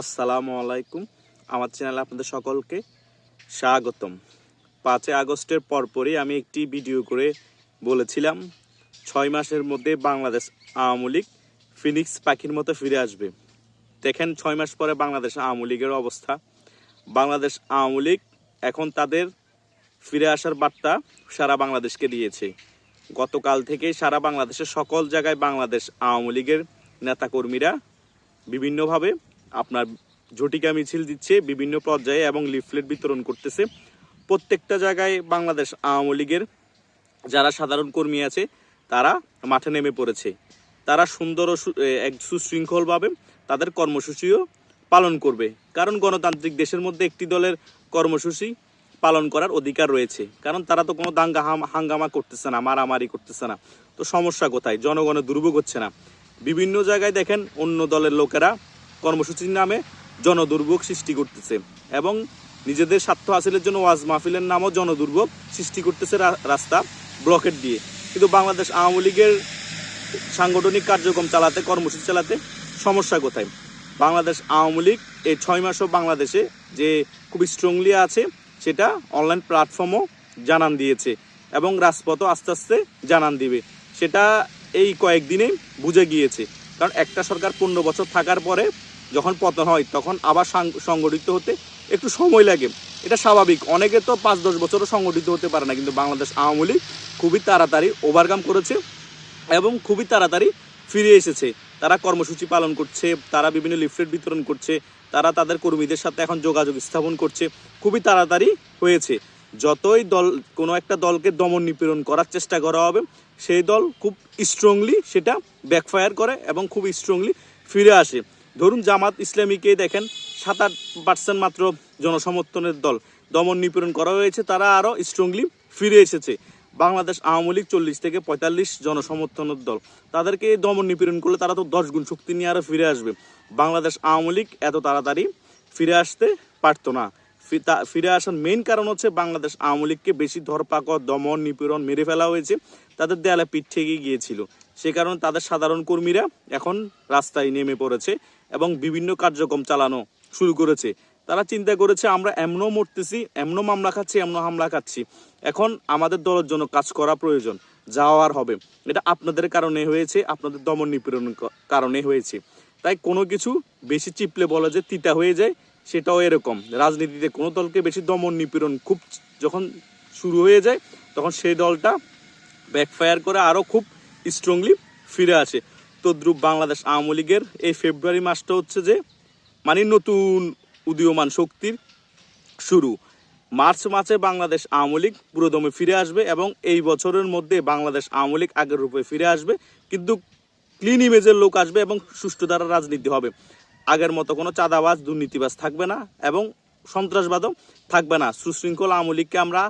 আসসালামু আলাইকুম। আমার চ্যানেলে আপনাদের সকলকে স্বাগতম। পাঁচই আগস্টের পরপরই আমি একটি ভিডিও করে বলেছিলাম, ছয় মাসের মধ্যে বাংলাদেশ আওয়ামী লীগ ফিনিক্স পাখির মতো ফিরে আসবে। দেখেন, ছয় মাস পরে বাংলাদেশ আওয়ামী লীগের অবস্থা। বাংলাদেশ আওয়ামী লীগ এখন তাদের ফিরে আসার বার্তা সারা বাংলাদেশকে দিয়েছে। গতকাল থেকেই সারা বাংলাদেশের সকল জায়গায় বাংলাদেশ আওয়ামী লীগের নেতাকর্মীরা বিভিন্নভাবে আপনার ঝটিকা মিছিল দিচ্ছে বিভিন্ন পর্যায়ে এবং লিফলেট বিতরণ করতেছে। প্রত্যেকটা জায়গায় বাংলাদেশ আওয়ামী লীগের যারা সাধারণ কর্মী আছে, তারা মাঠে নেমে পড়েছে। তারা সুন্দর ও এক সুশৃঙ্খলভাবে তাদের কর্মসূচিও পালন করবে। কারণ গণতান্ত্রিক দেশের মধ্যে একটি দলের কর্মসূচি পালন করার অধিকার রয়েছে। কারণ তারা তো কোনো দাঙ্গা হাঙ্গামা করতেছে না, মারামারি করতেছে না। তো সমস্যা কোথায়? জনগণের দুর্ভোগ হচ্ছে না। বিভিন্ন জায়গায় দেখেন অন্য দলের লোকেরা কর্মসূচির নামে জনদুর্ভোগ সৃষ্টি করতেছে এবং নিজেদের স্বার্থ হাসিলের জন্য ওয়াজ মাহফিলের নামও জনদুর্ভোগ সৃষ্টি করতেছে রাস্তা ব্লকেট দিয়ে। কিন্তু বাংলাদেশ আওয়ামী লীগের সাংগঠনিক কার্যক্রম চালাতে, কর্মসূচি চালাতে সমস্যা কোথায়? বাংলাদেশ আওয়ামী লীগ এই ছয় মাসও বাংলাদেশে যে খুব স্ট্রংলি আছে, সেটা অনলাইন প্ল্যাটফর্মও জানান দিয়েছে এবং রাজপথও আস্তে আস্তে জানান দিবে। সেটা এই কয়েকদিনেই বুঝে গিয়েছে। কারণ একটা সরকার পনেরো বছর থাকার পরে যখন পতন হয়, তখন আবার সংগঠিত হতে একটু সময় লাগে। এটা স্বাভাবিক। অনেকে তো পাঁচ দশ বছরও সংগঠিত হতে পারে না, কিন্তু বাংলাদেশ আওয়ামী লীগ খুবই তাড়াতাড়ি ওভারকাম করেছে এবং খুবই তাড়াতাড়ি ফিরে এসেছে। তারা কর্মসূচি পালন করছে, তারা বিভিন্ন লিফলেট বিতরণ করছে, তারা তাদের কর্মীদের সাথে এখন যোগাযোগ স্থাপন করছে। খুবই তাড়াতাড়ি হয়েছে। যতই দল, কোনো একটা দলকে দমন নিপীড়ন করার চেষ্টা করা হবে, সেই দল খুব স্ট্রংলি সেটা ব্যাকফায়ার করে এবং খুব স্ট্রংলি ফিরে আসে। ধরুন জামাত ইসলামীকে দেখেন, সাত আট পার্সেন্ট মাত্র জনসমর্থনের দল দমন নিপীড়ন করা হয়েছে, তারা আরও স্ট্রংলি ফিরে এসেছে। বাংলাদেশ আওয়ামী লীগ চল্লিশ থেকে পঁয়তাল্লিশ জনসমর্থনের দল। তাদেরকে দমন নিপীড়ন করলে তারা তো দশ গুণ শক্তি নিয়ে আরও ফিরে আসবে। বাংলাদেশ আওয়ামী লীগ এত তাড়াতাড়ি ফিরে আসতে পারতো না। ফিরে আসার মেইন কারণ হচ্ছে বাংলাদেশ আওয়ামী লীগকে বেশি ধরপাকড়, দমন, নিপীড়ন মেরে ফেলা হয়েছে। তাদের দেয়ালে পিঠ থেকে গিয়েছিল। সে কারণে তাদের সাধারণ কর্মীরা এখন রাস্তায় নেমে পড়েছে এবং বিভিন্ন কার্যক্রম চালানো শুরু করেছে। তারা চিন্তা করেছে, আমরা এমনও মরতেছি, এমনও মামলা খাচ্ছি, এমনও হামলা খাচ্ছি। এখন আমাদের দলের জন্য কাজ করা প্রয়োজন। যাওয়ার হবে। এটা আপনাদের কারণে হয়েছে, আপনাদের দমন নিপীড়ন কারণে হয়েছে। তাই কোনো কিছু বেশি চিপলে বলা যে তিতা হয়ে যায় সেটাও এরকম। রাজনীতিতে কোনো দলকে বেশি দমন নিপীড়ন খুব যখন শুরু হয়ে যায়, তখন সেই দলটা ব্যাকফায়ার করে আরও খুব স্ট্রংলি ফিরে আসে। তদ্রুপ বাংলাদেশ আওয়ামী লীগের এই ফেব্রুয়ারি মাসটা হচ্ছে যে মানে নতুন উদীয়মান শক্তির শুরু। মার্চ মাসে বাংলাদেশ আওয়ামী লীগ পুরোদমে ফিরে আসবে এবং এই বছরের মধ্যে বাংলাদেশ আওয়ামী লীগ আগের রূপে ফিরে আসবে, কিন্তু ক্লিন ইমেজের লোক আসবে এবং সুষ্ঠু দ্বারা রাজনীতি হবে। আগের মতো কোনো চাঁদাবাজ, দুর্নীতিবাজ থাকবে না এবং সন্ত্রাসবাদও থাকবে না। সুশৃঙ্খল আওয়ামী লীগকে আমরা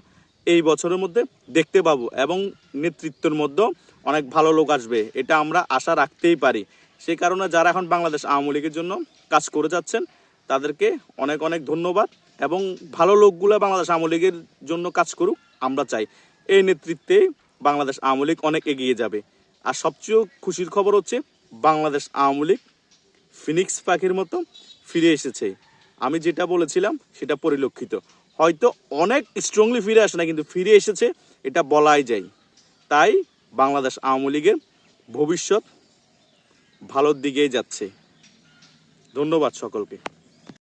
এই বছরের মধ্যে দেখতে পাবো এবং নেতৃত্বের মধ্যেও অনেক ভালো লোক আসবে, এটা আমরা আশা রাখতেই পারি। সেই কারণে যারা এখন বাংলাদেশ আওয়ামী লীগের জন্য কাজ করে যাচ্ছেন, তাদেরকে অনেক অনেক ধন্যবাদ এবং ভালো লোকগুলো বাংলাদেশ আওয়ামী লীগের জন্য কাজ করুক, আমরা চাই। এই নেতৃত্বে বাংলাদেশ আওয়ামী লীগ অনেক এগিয়ে যাবে। আর সবচেয়ে খুশির খবর হচ্ছে, বাংলাদেশ আওয়ামী লীগ ফিনিক্স পাখির মতো ফিরে এসেছে। আমি যেটা বলেছিলাম, সেটা পরিলক্ষিত। হয়তো অনেক স্ট্রংলি ফিরে আসে না, কিন্তু ফিরে এসেছে, এটা বলাই যায়। তাই বাংলাদেশ আওয়ামী লীগের ভবিষ্যৎ ভালোর দিকেই যাচ্ছে। ধন্যবাদ সকলকে।